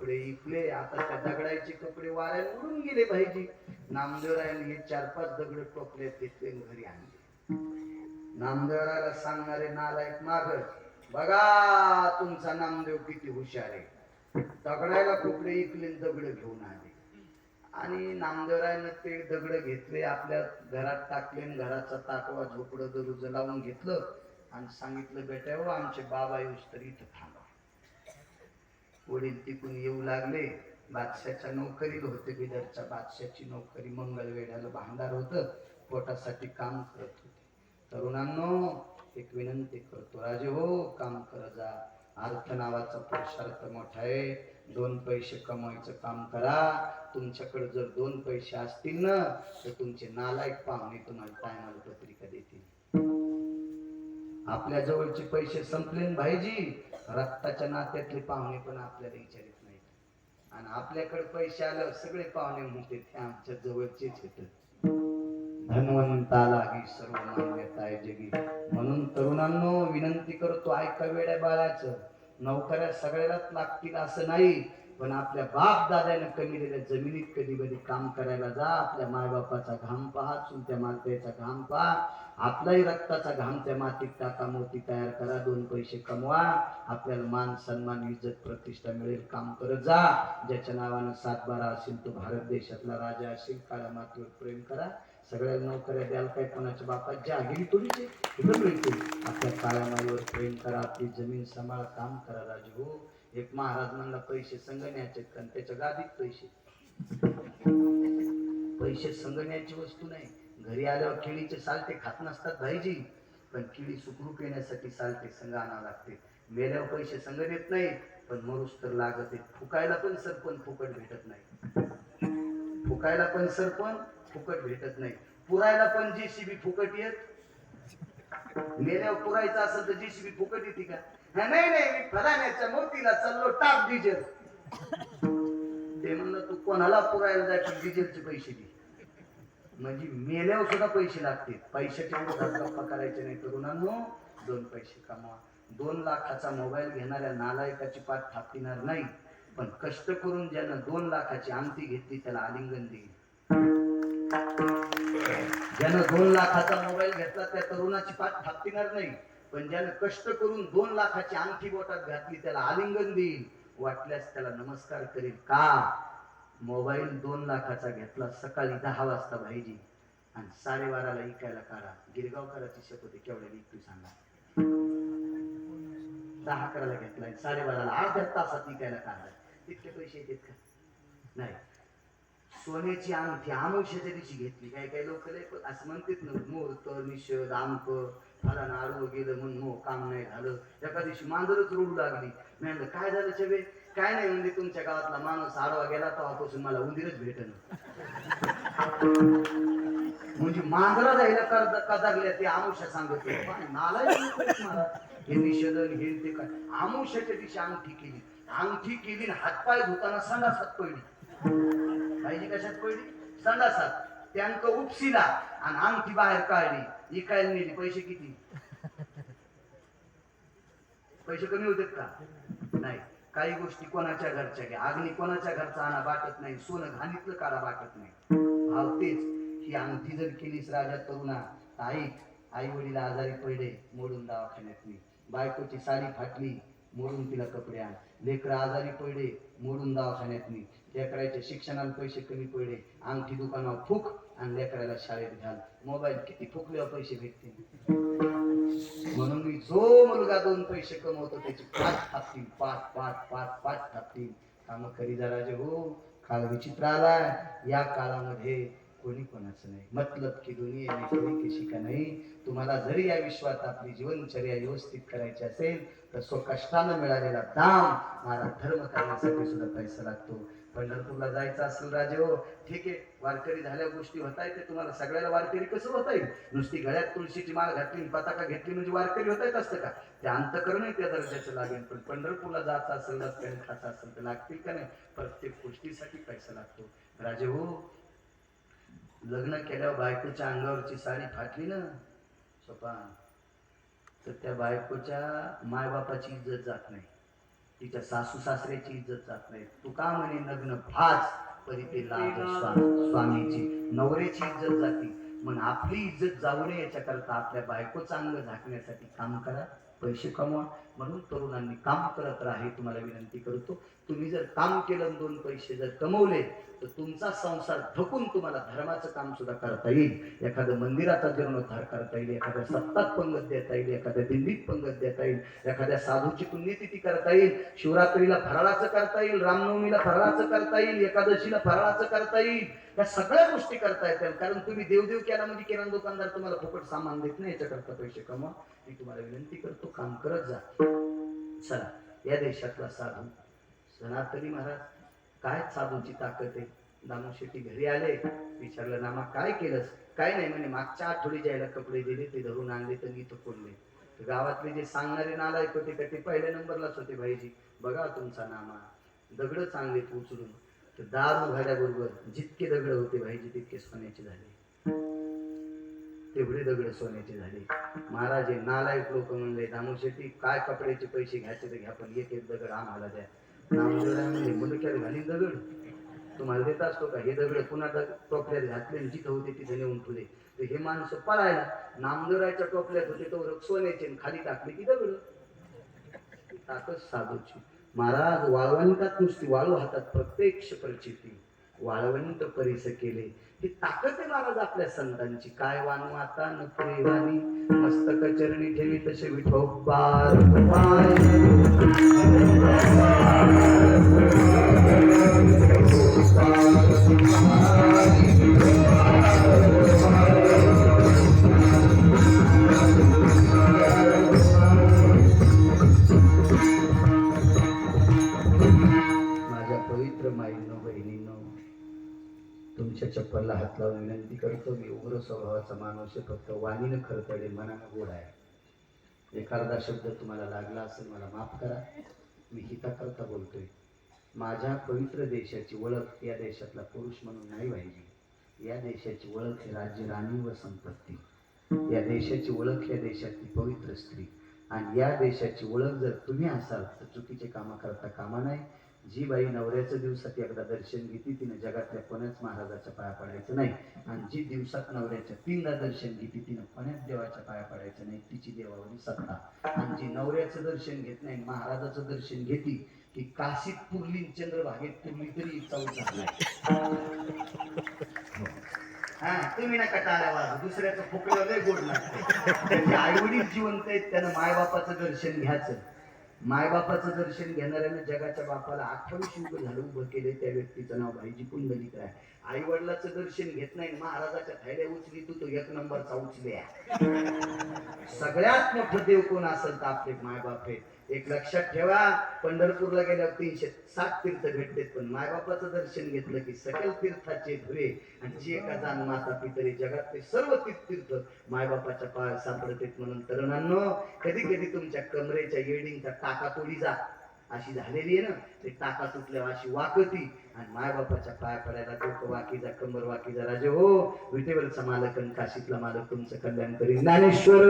कपडे इकले आता त्या दगडाचे कपडे वाऱ्याने उडून गेले पाहिजे. नामदेवरायाने हे चार पाच दगड टोपल्यात घेतले घरी आणले. नामदेवरायाला सांगणारे नालायक मागर बघा तुमचा नामदेव किती हुशार आहे. दगडाला कपडे इकले दगड घेऊन आले. आणि नामदेवरायानं ते दगड घेतले आपल्या घरात टाकले आणि घराचा ताटवा झोपडं दरुज लावून घेतलं आणि सांगितलं बेटा हो आमचे बाबा येऊस तर इथं पुढे वडील तिकून येऊ लागले. बादशाच्या नोकरीला होते बिदरच्या बादशाची नोकरी मंगळवेढ्याला भांडार होतं पोटासाठी काम करत होते. तरुणांनो एक विनंती करतो राजे हो काम कर जा. अर्थ नावाचा पुरुषार्थ मोठा आहे. दोन पैसे कमवायचं काम करा. तुमच्याकडे जर दोन पैसे असतील ना तर तुमचे नालायक पाहुणे तुम्हाला टायमाला पत्रिका देतील. आपल्या जवळचे पैसे संपले भाईजी रक्ताच्या नात्यातले पाहुणे पण आपल्याला विचारित नाही आणि आपल्याकडे पैसे आल्यावर सगळे पाहुणे म्हणते ते आमच्या जवळचेच येतात धनवंताला ही सर्व मान्यता आहे जगी. म्हणून तरुणांनो विनंती करतो ऐका वेड्या बाळाचं. नोकऱ्या सगळ्यालाच लागतील असं नाही. पण आपल्या बाप दादाने कमिलेल्या जमिनीत कधी कधी काम करायला जा आपल्या मायबापाचा घाम पहा चुलत्या मालत्याचा घाम पहा आपलाही रक्ताचा घाम त्या मातीत टाका मोती तयार करा दोन पैसे कमवा आपल्याला मान सन्मान इज्जत प्रतिष्ठा मिळेल काम करत जा. ज्याच्या नावानं सातबारा असेल तो भारत देशातला राजा असेल काळ्या मातीवर प्रेम करा. सगळ्या नोकऱ्या द्याल काय कोणाच्या बापात? ज्या थोडीच आहे आपल्या काळ्या माईवर प्रेम करा आपली जमीन सांभाळ काम करा राजू हो एक महाराज म्हणला पैसे संगण्याचे कारण त्याच्या गादीत पैसे. पैसे संगण्याची वस्तू नाही. घरी आल्यावर केळीचे सालटे खात नसतात भाईजी. पण केळी सुखरूप येण्यासाठी सालटे संघ आणावं लागते. मेल्यावर पैसे संघ येत नाही पण मरुस तर लागत आहे फुकायला पण सरपण फुकट भेटत नाही. फुकायला पण सरपण फुकट भेटत नाही. पुरायला पण जेसीबी फुकट येत मेल्यावर पुरायचं असेल तर जेसीबी फुकट येते का? नाही नाही मी फलाण्याच्या मूर्तीला चाललो टाप डिझेल. ते म्हणलं तू कोणाला पुरायला जायचं डिझेलचे पैसे दे. म्हणजे मेल्यावर सुद्धा पैसे लागतील. पैशाच्या विरोधात गप्पा करायचे नाही तरुणांनो दोन पैसे कमवा. दोन लाखाचा मोबाईल घेणाऱ्या नालायकाची पाठ थापणार नाही. पण कष्ट करून ज्यानं दोन लाखाची आमती घेतली त्याला आलिंगन देईल. ज्यानं दोन लाखाचा मोबाईल घेतला त्या तरुणाची पाठ थापणार नाही. पण ज्यानं कष्ट करून दोन लाखाची अंगठी बोटात घातली त्याला आलिंगन देईल. वाटल्यास त्याला नमस्कार करेल का? मोबाईल दोन लाखाचा घेतला सकाळी दहा वाजता पाहिजे आणि साडेबाराला इकायला काढा. गिरगावकराची शपथ केवढ्या तू सांगा. दहा अकराला घेतलाय साडेबाराला अर्ध्या तासात इकायला काढा तितके पैसे येतात का? नाही. सोन्याची अंगठी आमुष्याच्या दिवशी घेतली. काही काही लोक असं म्हणतात ना मुहूर्त निषेध आमक मला नारू गेलं म्हणून मो काम नाही झालं. एका दिवशी मांजरच रोडू लागली. मी म्हणलं काय झालं छबे काय नाही म्हणजे तुमच्या गावातला माणूस आडवा गेला तेव्हापासून मला उंदीरच भेटन. म्हणजे मांजरा जायला कर्ज कदागल्या ते आमुष्या सांगत होते. हे निषेधन हे ते काय? आमुष्याच्या दिवशी अंगठी केली. अंगठी केली हातपाय धुताना संडासात पडली. पाहिजे कशात पडली. संडासात त्यांक उपसिला आणि अंगठी बाहेर काढली. इकायला नेली पैसे किती? पैसे कमी होतात का? नाही. काही गोष्टी कोणाच्या घरच्या घ्या. अग्नी कोणाच्या घरचा आणा बाटत नाही. सोनं घाणीतलं काढा बाटत नाही. भाव तेच. ही अंगठी जर केलीस राजा तरुणा आई आई वडील आजारी पडले मोडून दवाखान्यात मी बायकोची साडी फाटली. मोडून तिला कपडे आण. लेकरं आजारी पडले मोडून दवाखान्यात मी लेकराच्या शिक्षणाला पैसे कमी पडले. अंगठी दुकानावर फुक आणि लेकराला शाळेत घाल. मोबाईल किती फुकल्यावर पैसे भेटतील. म्हणून मी जो मुलगा दोन पैसे कमवतो त्याचे पाच थापतील. पाच पाच पाच पाच थापतील. काम करी जरा जे हो. काल विचित्र आलाय. या काळामध्ये कोणी कोणाचं नाही. मतलब की दुनिया कोणी किशी का नाही. तुम्हाला जरी या विश्वात आपली जीवनचर्या व्यवस्थित करायची असेल तर स्वकष्टानं मिळालेला दाम मला धर्म करण्यासाठी सुद्धा पैसा लागतो. पंढरपूरला जायचं असेल राजे हो ठीक आहे वारकरी झाल्या गोष्टी होता येते तुम्हाला सगळ्याला वारकरी कसं होता येईल नुसती गळ्यात तुळशीची माळ घातली पताका घेतली म्हणजे वारकरी होता येत असतं का? ते अंतकरणही त्या दर्जाचं लागेल पण पंढरपूरला जायचं असेल रस्त्याने खायचं असेल तर लागतील का नाही? प्रत्येक गोष्टीसाठी पैसा लागतो. राजे हो लग्न केल्यावर बायकोच्या अंगावरची साडी फाटली ना सोपा तर त्या बायकोच्या मायबापाची इज्जत जात नाही. तिच्या सासू सासऱ्याची इज्जत जात नाही. तू का म्हणे नग्न? फाच तरी ते लाज स्वामीची. नवऱ्याची इज्जत जाती. मग आपली इज्जत जाऊ नये याच्याकरता आपल्या बायको चांगलं झाकण्यासाठी काम करा. पैसे कमवा. म्हणून तरुणांनी काम करत राहा तुम्हाला विनंती करतो. तुम्ही जर काम केलं दोन पैसे जर कमवले तर तुमचा संसार थकून तुम्हाला धर्माचं काम सुद्धा करता येईल. एखादं मंदिराचा जीर्णोद्धार करता येईल एखाद्या सत्तात पंगत देता येईल एखाद्या दिंडीत पंगत देता येईल एखाद्या साधूची पुण्यतिथी करता येईल शिवरात्रीला फराळाचं करता येईल रामनवमीला फराळाचं करता येईल एकादशीला फराळाचं करता येईल. या सगळ्या गोष्टी करता येतात कारण तुम्ही देवदेव केला म्हणजे किराणा दुकानदार तुम्हाला फुकट सामान देत नाही याच्याकरता पैसे कमवा. मी तुम्हाला विनंती करतो काम करत जा. चला या देशातला साधू. सनातनी महाराज काय साधूची ताकद आहे? दामू शेट्टी घरी आले विचारलं नामा काय केलंस? काय नाही म्हणे मागच्या आठवडी ज्याला कपडे दिले ते धरून आणले तर इथं कोणले? गावातले जे सांगणारे नालायक होते का ते पहिल्या नंबरलाच होते भाईजी. बघा तुमचा नामा दगड चांगले उचलून. तर दारू घाल्याबरोबर जितके दगड होते भाईजी तितके सोन्याचे झाले. तेवढे दगड सोन्याचे झाले. महाराज हे नालायक लोक म्हणले दामू शेट्टी काय कपड्याचे पैसे घ्यायचे तर घ्या पण एक एक दगड आम्हाला द्या. म्हणजे म्हणले घालीन दगड? तुम्हाला देत असतो का? हे दगड पुन्हा टोपल्यात घातले आणि जिथं होते तिथे नेऊन ठेवले. तर हे माणसं पळायला नामदेवरायच्या टोपल्यात होते तो सोन्याचे आणि खाली टाकले की दगड. ताकद साधूची. महाराज वाळवंटात नुसती वाळू हातात प्रत्यक्ष परिचिती. वाळवंत परिस केले. ही ताकद आहे महाराज आपल्या संतांची. काय वानू आता? न प्रेवानी मस्तक चरणी ठेवी तसे विठोबार माझ्या हात विनंती करतो मी उग्र स्वभावाचा माणूस आहे फक्त वाणीनं खरतडे मनानं गोड आहे. एखादा शब्द तुम्हाला लागला असेल मला माफ करा. मी हिताकरता बोलतोय. माझ्या पवित्र देशाची ओळख या देशातला पुरुष म्हणून नाही व्हायची या देशाची ओळख ही राज्य राणी व संपत्ती. या देशाची ओळख या देशातली पवित्र स्त्री. आणि या देशाची ओळख जर तुम्ही असाल तर चुकीचे कामा करता कामा नाही. जी बाई नवऱ्याच्या दिवसात एकदा दर्शन घेते तिने जगातल्या कोणाच महाराजाच्या पाया पडायचं नाही. आणि जी दिवसात नवऱ्याच्या तीनदा दर्शन घेते तिने कोणाच देवाच्या पाया पडायचं नाही तिची देवावरील सत्ता. आणि जी नवऱ्याचं दर्शन घेत नाही महाराजाचं दर्शन घेते की काशीत पुरली चंद्रभागेत पुरली तरी चौक हा तुम्ही ना कटाळ्यावर दुसऱ्याचं फुकलं लय गोड लागते. त्यांचे जिवंत आहेत त्यानं मायबापाचं दर्शन घ्यायचं. मायबापाचं दर्शन घेणाऱ्यानं जगाच्या बापाला आठवण शुल्क घालून उभं केले त्या व्यक्तीचं नाव भाईजी पुंडलिक आहे. आई वडिलाचं दर्शन घेत नाही महाराजाच्या थैल्या उचली तू तो एक नंबरचा उचल्या सगळ्यात मोठं देव कोण असेल तर आपले मायबाप आहेत. एक लक्षात ठेवा पंढरपूरला गेल्यावर तीनशे सात तीर्थ भेटतात पण मायबापाचं दर्शन घेतलं की सकल तीर्थाचे धुरे आणि जे एका जाण माता पितरी जगातले सर्व तीर्थ तीर्थ मायबापाच्या पाय सापडतात. म्हणून तरुणांनो कधी कधी तुमच्या कमरेच्या येडिंगचा टाका तोडी जा. अशी झालेली आहे ना ते टाका तुटल्यावर अशी वाकती आणि मायबापाच्या पाया पडायला डोकं वाकीजा कंबर वाकीजा राजे हो विटेवरचा मालक आणि काशीतला मालक तुमचं कल्याण करी ज्ञानेश्वर!